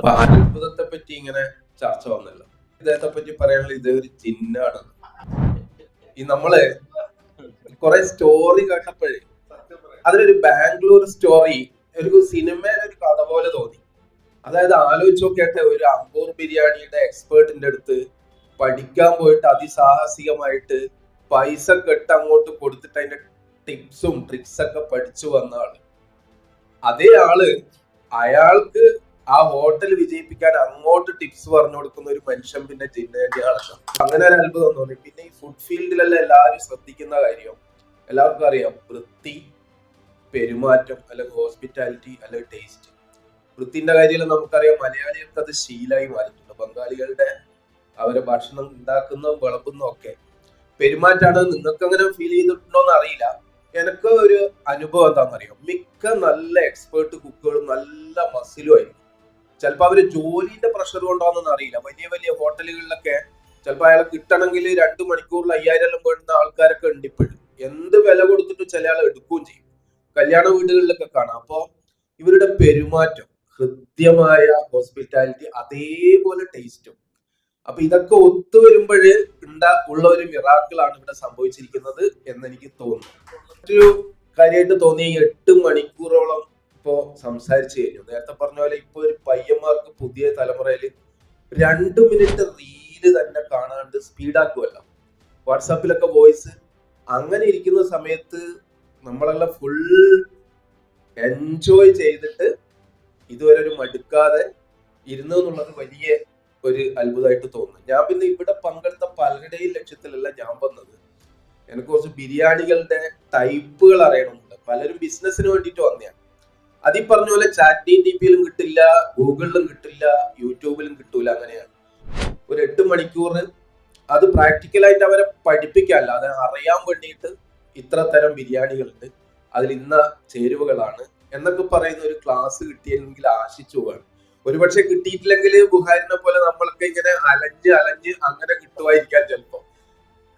അപ്പൊ അത്ഭുതത്തെ പറ്റി ഇങ്ങനെ ചർച്ച വന്നല്ലോ. ഇദ്ദേഹത്തെ പറ്റി പറയാനുള്ള ഇത് ഒരു ചിഹ്നാണ് ഈ നമ്മൾ കുറെ സ്റ്റോറി കേട്ടപ്പോഴേ അതിലൊരു ബാംഗ്ലൂർ സ്റ്റോറി ഒരു സിനിമയിലെ ഒരു കഥ പോലെ തോന്നി. അതായത് ആലോചിച്ച് നോക്കിയിട്ട് ഒരു അമ്പൂർ ബിരിയാണിയുടെ എക്സ്പേർട്ടിന്റെ അടുത്ത് പഠിക്കാൻ പോയിട്ട് അതിസാഹസികമായിട്ട് പൈസ കെട്ട് അങ്ങോട്ട് കൊടുത്തിട്ട് അതിന്റെ ടിപ്സും ട്രിക്സ് ഒക്കെ പഠിച്ചു വന്ന ആൾ. അതേ ആൾ അയാൾക്ക് ആ ഹോട്ടൽ വിജയിപ്പിക്കാൻ അങ്ങോട്ട് ടിപ്സ് പറഞ്ഞു കൊടുക്കുന്ന ഒരു മനുഷ്യൻ പിന്നെ ജിന്നേന്റെ ആളാണ് അങ്ങനെ ഒരു അത്ഭുതം തോന്നി. പിന്നെ ഈ ഫുഡ് ഫീൽഡിലല്ല എല്ലാവരും ശ്രദ്ധിക്കുന്ന കാര്യം എല്ലാവർക്കും അറിയാം വൃത്തി പെരുമാറ്റം അല്ലെങ്കിൽ ഹോസ്പിറ്റാലിറ്റി അല്ലെങ്കിൽ ടേസ്റ്റ് വൃത്തിന്റെ കാര്യം നമുക്കറിയാം മലയാളികൾക്ക് അത് ശീലമായി മാറിയിട്ടുണ്ട്. ബംഗാളികളുടെ അവരെ ഭക്ഷണം ഉണ്ടാക്കുന്ന വിളമ്പുന്നതും ഒക്കെ. പെരുമാറ്റാണ് നിങ്ങൾക്ക് അങ്ങനെ ഫീൽ ചെയ്തിട്ടുണ്ടോ എന്ന് അറിയില്ല. എനിക്ക് ഒരു അനുഭവം അറിയാം മിക്ക നല്ല എക്സ്പേർട്ട് കുക്കുകളും നല്ല മസിലും ആയിരിക്കും. ചിലപ്പോൾ അവർ ജോലിന്റെ പ്രഷർ കൊണ്ടാണെന്ന് അറിയില്ല. വലിയ വലിയ ഹോട്ടലുകളിലൊക്കെ ചിലപ്പോൾ അയാൾ കിട്ടണമെങ്കിൽ രണ്ടു മണിക്കൂറിൽ അയ്യായിരം എല്ലാം വേണ്ടുന്ന ആൾക്കാരൊക്കെ ഉണ്ട് ഇപ്പോഴും. എന്ത് വില കൊടുത്തിട്ട് ചില ആൾ എടുക്കുകയും ചെയ്യും. കല്യാണ വീടുകളിലൊക്കെ കാണാം. അപ്പോ ഇവരുടെ പെരുമാറ്റം ഹൃദ്യമായ ഹോസ്പിറ്റാലിറ്റി അതേപോലെ ടേസ്റ്റും അപ്പൊ ഇതൊക്കെ ഒത്തുവരുമ്പോഴ് ഉണ്ടാ ഉള്ള ഒരു മിറാക്കിളാണ് ഇവിടെ സംഭവിച്ചിരിക്കുന്നത് എന്ന് എനിക്ക് തോന്നുന്നു. മറ്റൊരു കാര്യമായിട്ട് തോന്നിയ ഈ എട്ട് മണിക്കൂറോളം ഇപ്പോ സംസാരിച്ചു കഴിഞ്ഞു. നേരത്തെ പറഞ്ഞ പോലെ ഇപ്പൊ ഒരു പയ്യന്മാർക്ക് പുതിയ തലമുറയിൽ രണ്ട് മിനിറ്റ് റീൽ തന്നെ കാണാണ്ട് സ്പീഡാക്കുമല്ല വാട്സാപ്പിലൊക്കെ വോയിസ് അങ്ങനെ ഇരിക്കുന്ന സമയത്ത് നമ്മളെല്ലാം ഫുൾ എൻജോയ് ചെയ്തിട്ട് ഇതുവരെ ഒരു മടുക്കാതെ ഇരുന്നു എന്നുള്ളത് വലിയ ഒരു അത്ഭുതമായിട്ട് തോന്നുന്നു. ഞാൻ പിന്നെ ഇവിടെ പങ്കെടുത്ത പലരുടെയും ലക്ഷ്യത്തിലല്ല ഞാൻ വന്നത്. എനിക്ക് കുറച്ച് ബിരിയാണികളുടെ ടൈപ്പുകൾ അറിയണമെന്നുണ്ട് പലരും ബിസിനസ്സിന് വേണ്ടിയിട്ട് വന്നതാണ് അതീ പറഞ്ഞ പോലെ ചാറ്റ് ടി പിയിലും കിട്ടില്ല ഗൂഗിളിലും കിട്ടില്ല യൂട്യൂബിലും കിട്ടൂല അങ്ങനെയാണ്. ഒരു എട്ട് മണിക്കൂർ അത് പ്രാക്ടിക്കലായിട്ട് അവരെ പഠിപ്പിക്കാല്ല അത് അറിയാൻ വേണ്ടിയിട്ട് ഇത്ര തരം ബിരിയാണികളുണ്ട്. അതിൽ ഇന്ന ചേരുവകളാണ് എന്നൊക്കെ പറയുന്ന ഒരു ക്ലാസ് കിട്ടിയെങ്കിൽ ആശിച്ചു പോവാണ്. ഒരുപക്ഷെ കിട്ടിയിട്ടില്ലെങ്കിൽ ബുഹാരിനെ പോലെ നമ്മളൊക്കെ ഇങ്ങനെ അലഞ്ഞ് അലഞ്ഞ് അങ്ങനെ കിട്ടുമായിരിക്കാം ചിലപ്പോൾ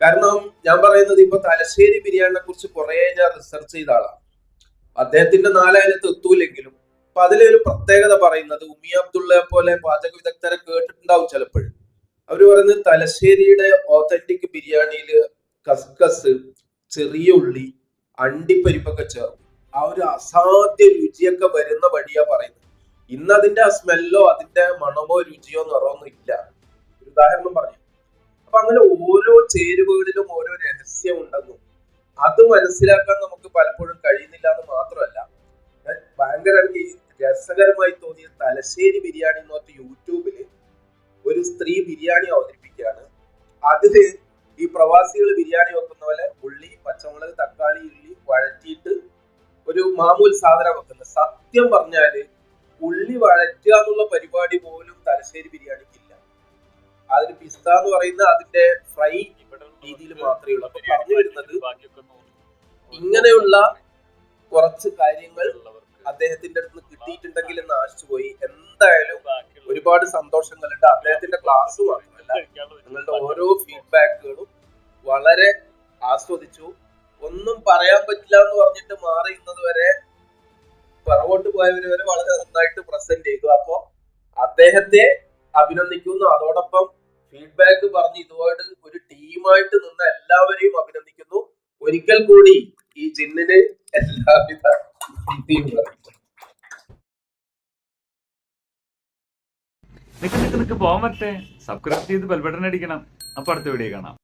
കാരണം ഞാൻ പറയുന്നത് ഇപ്പൊ തലശ്ശേരി ബിരിയാണിനെ കുറിച്ച് കുറെ ഞാൻ റിസർച്ച് ചെയ്ത ആളാണ്. അദ്ദേഹത്തിന്റെ നാലായിരത്ത് എത്തൂലെങ്കിലും അപ്പൊ അതിലൊരു പ്രത്യേകത പറയുന്നത് ഉമ്മി അബ്ദുള്ളയെ പോലെ പാചക വിദഗ്ധരെ കേട്ടിട്ടുണ്ടാവും ചിലപ്പോഴും. അവർ പറയുന്നത് തലശ്ശേരിയുടെ ഓതന്റിക് ബിരിയാണിയിൽ കസ്കസ് ചെറിയ ഉള്ളി അണ്ടിപ്പരിപ്പൊക്കെ ചേർക്കും ആ ഒരു അസാധ്യ രുചിയൊക്കെ വരുന്ന വഴിയാ പറയുന്നത്. ഇന്ന് അതിന്റെ ആ സ്മെല്ലോ അതിന്റെ മണമോ രുചിയോ നിറമൊന്നും ഇല്ല. ഉദാഹരണം പറഞ്ഞു. അപ്പൊ അങ്ങനെ ഓരോ ചേരുവകളിലും ഓരോ രഹസ്യം ഉണ്ടെന്നും അത് മനസ്സിലാക്കാൻ നമുക്ക് പലപ്പോഴും കഴിയുന്നില്ല എന്ന് മാത്രമല്ല ഭയങ്കര രസകരമായി തോന്നിയ തലശ്ശേരി ബിരിയാണി എന്ന് പറഞ്ഞ യൂട്യൂബിൽ ഒരു സ്ത്രീ ബിരിയാണി അവതരിപ്പിക്കുകയാണ്. അതിൽ ഈ പ്രവാസികൾ ബിരിയാണി വെക്കുന്ന പോലെ ഉള്ളി പച്ചമുളക് തക്കാളി ഉള്ളി വഴറ്റിയിട്ട് ഒരു മാമൂൽ സാധനം വെക്കുന്നത്. സത്യം പറഞ്ഞാൽ ഉള്ളി വഴറ്റുക എന്നുള്ള പരിപാടി പോലും തലശ്ശേരി ബിരിയാണിക്കില്ല. അതിന് പിസ്ത എന്ന് പറയുന്ന അതിന്റെ ഫ്രൈ രീതിയിൽ മാത്രമേ ഉള്ളൂ. ഇങ്ങനെയുള്ള കുറച്ച് കാര്യങ്ങൾ അദ്ദേഹത്തിന്റെ അടുത്ത് നിന്ന് കിട്ടിയിട്ടുണ്ടെങ്കിൽ എന്ന് ആശിച്ചു പോയി. എന്തായാലും ഒരുപാട് സന്തോഷങ്ങളുണ്ട്. അദ്ദേഹത്തിന്റെ ക്ലാസ് മാത്രമല്ല നിങ്ങളുടെ ഓരോ ഫീഡ്ബാക്കുകളും വളരെ ആസ്വദിച്ചു. ഒന്നും പറയാൻ പറ്റില്ല എന്ന് പറഞ്ഞിട്ട് മാറിയുന്നത് വരെ പിറകോട്ട് പോയവര് വരെ വളരെ നന്നായിട്ട് പ്രസന്റ് ചെയ്തു. അപ്പോ അദ്ദേഹത്തെ അഭിനന്ദിക്കുന്നു. അതോടൊപ്പം ഫീഡ്ബാക്ക് പറഞ്ഞ് ഇതുമായിട്ട് ഒരു ടീമായിട്ട് നിന്ന് എല്ലാവരെയും അഭിനന്ദിക്കുന്നു. ഒരിക്കൽ കൂടി ഈ ജിന്നിന് എല്ലാവിധ. നിക്ക് നിക്ക് നിക്ക് പോകാൻ പറ്റേ. സബ്സ്ക്രൈബ് ചെയ്ത് ബെൽബട്ടൺ അടിക്കണം. അപ്പൊ അടുത്ത വീഡിയോ കാണാം.